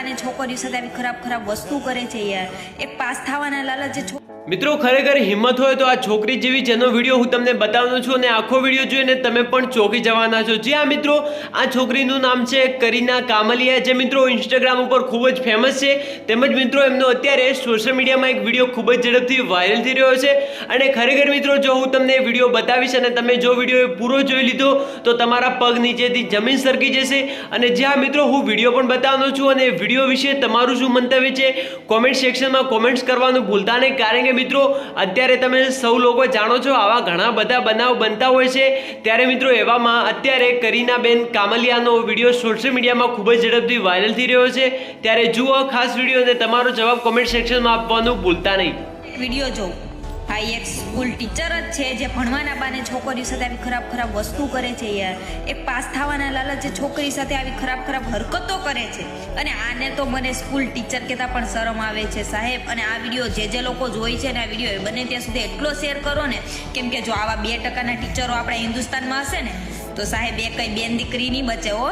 બાને છોકરીઓ સાથે આવી ખરાબ ખરાબ વસ્તુ કરે છે યાર. એ પાસ થવાના લાલચે છોકરી મિત્રો, ખરેખર હિંમત હોય તો આ છોકરી જેવી જેનો વીડિયો હું તમને બતાવવાનો છું અને આખો વીડિયો જોઈને તમે પણ ચોંકી જવાના છો. જે આ મિત્રો, આ છોકરીનું નામ છે કરીના કામલિયા, જે મિત્રો ઇન્સ્ટાગ્રામ ઉપર ખૂબ જ ફેમસ છે. તેમજ મિત્રો, એમનો અત્યારે સોશિયલ મીડિયામાં એક વીડિયો ખૂબ જ ઝડપથી વાયરલ થઈ રહ્યો છે. અને ખરેખર મિત્રો, જો હું તમને વીડિયો બતાવીશ અને તમે જો વીડિયો પૂરો જોઈ લીધો, તો તમારા પગ નીચેથી જમીન સરકી જશે. અને જ્યાં મિત્રો, હું વીડિયો પણ બતાવવાનો છું અને વીડિયો વિશે તમારું શું મંતવ્ય છે? કોમેન્ટ સેક્શનમાં કોમેન્ટ્સ કરવાનું ભૂલતા નહીં. કારણ કે મિત્રો, અત્યારે તમે સૌ લોકો જાણો છો, આવા ઘણા બધા બનાવ બનતા હોય છે. ત્યારે મિત્રો, એવામાં અત્યારે કરીનાબેન કામલિયાનો વીડિયો સોશિયલ મીડિયામાં ખૂબ જ ઝડપથી વાયરલ થઈ રહ્યો છે. ત્યારે જુઓ ખાસ વીડિયો અને તમારો જવાબ કોમેન્ટ સેક્શનમાં આપવાનું ભૂલતા નહીં. વીડિયો જોઉં ભાઈ એક સ્કૂલ ટીચર જ છે જે ભણવાના બાને છોકરીઓ સાથે આવી ખરાબ ખરાબ વસ્તુ કરે છે યાર. એક પાસ થવાના લાલચે છોકરી સાથે આવી ખરાબ ખરાબ હરકતો કરે છે. અને આને તો મને સ્કૂલ ટીચર કહેતા પણ શરમ આવે છે સાહેબ. અને આ વીડિયો જે જે લોકો જોઈ છે ને આ વીડિયો બને ત્યાં સુધી એટલો શેર કરો ને, કેમ કે જો આવા બે ટકાના ટીચરો આપણા હિન્દુસ્તાનમાં હશે ને, તો સાહેબ એ કંઈ બેન દીકરી નહીં બચે હો.